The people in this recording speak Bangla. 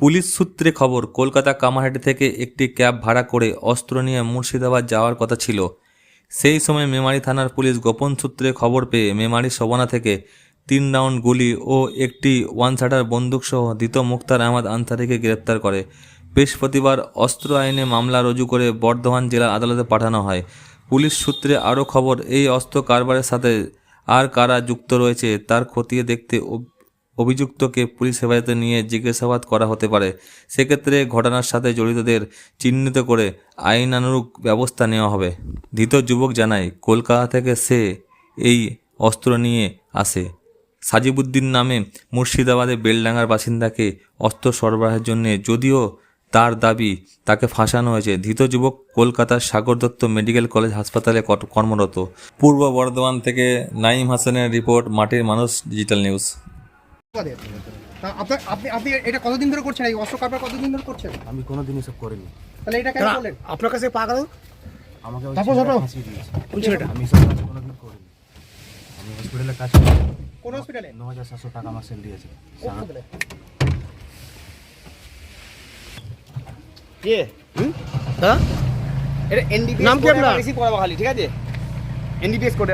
পুলিশ সূত্রে খবর, কলকাতা কামারহাটি থেকে একটি ক্যাব ভাড়া করে অস্ত্র নিয়ে মুর্শিদাবাদ যাওয়ার কথা ছিল। সেই সময় মেমারি থানার পুলিশ গোপন সূত্রে খবর পেয়ে মেমারি সবনা থেকে তিন রাউন্ড গুলি ও একটি ওয়ান শাটার বন্দুকসহ ধৃত মুক্তার আহমদ আনসারিকে গ্রেপ্তার করে। বৃহস্পতিবার অস্ত্র আইনে মামলা রুজু করে বর্ধমান জেলার আদালতে পাঠানো হয়। পুলিশ সূত্রে আরও খবর, এই অস্ত্র কারবারের সাথে আর কারা যুক্ত রয়েছে তার খতিয়ে দেখতে অভিযুক্তকে পুলিশ হেফাজতে নিয়ে জিজ্ঞাসাবাদ করা হতে পারে। সেক্ষেত্রে ঘটনার সাথে জড়িতদের চিহ্নিত করে আইনানুরূপ ব্যবস্থা নেওয়া হবে। ধৃত যুবক জানায়, কলকাতা থেকে সে এই অস্ত্র নিয়ে আসে। সাজিবুদ্দিন নামে মুর্শিদাবাদে বেলডাঙ্গার বাসিন্দাকে অস্ত্র সরবরাহের জন্য যদিও তার দাবি তাকে ফাঁসানো হয়েছে। ধৃত যুবক কলকাতার সাগর দত্ত মেডিকেল কলেজ হাসপাতালে কর্মরত। পূর্ব বর্ধমান থেকে নাইম হাসানের রিপোর্ট, মাটির মানুষ, ডিজিটাল নিউজ। আপনার আপনি আপনি এটা কতদিন ধরে করছেন? এই অস্ত্র কারবার কতদিন ধরে করছেন? আমি কোনোদিন এসব করিনি। তাহলে এটা কেন করলেন? আপনার কাছে পাগল? আমাকে ওই তারপর ছেলেটা ফাঁসিয়ে দিয়েছে। কোন ছেলেটা? আমি এসব কাজ কোনোদিন করিনি। আমি হসপিটালে কাজ করি। কোন হসপিটালে ন হাজার সাতশো টাকা আমার স্যালারি আছে কে? হ্যাঁ? এটা এনডিপিএস নাম কি আপনার? রিসিভ করাবো খালি ঠিক আছে? এনডিপিএস কোডে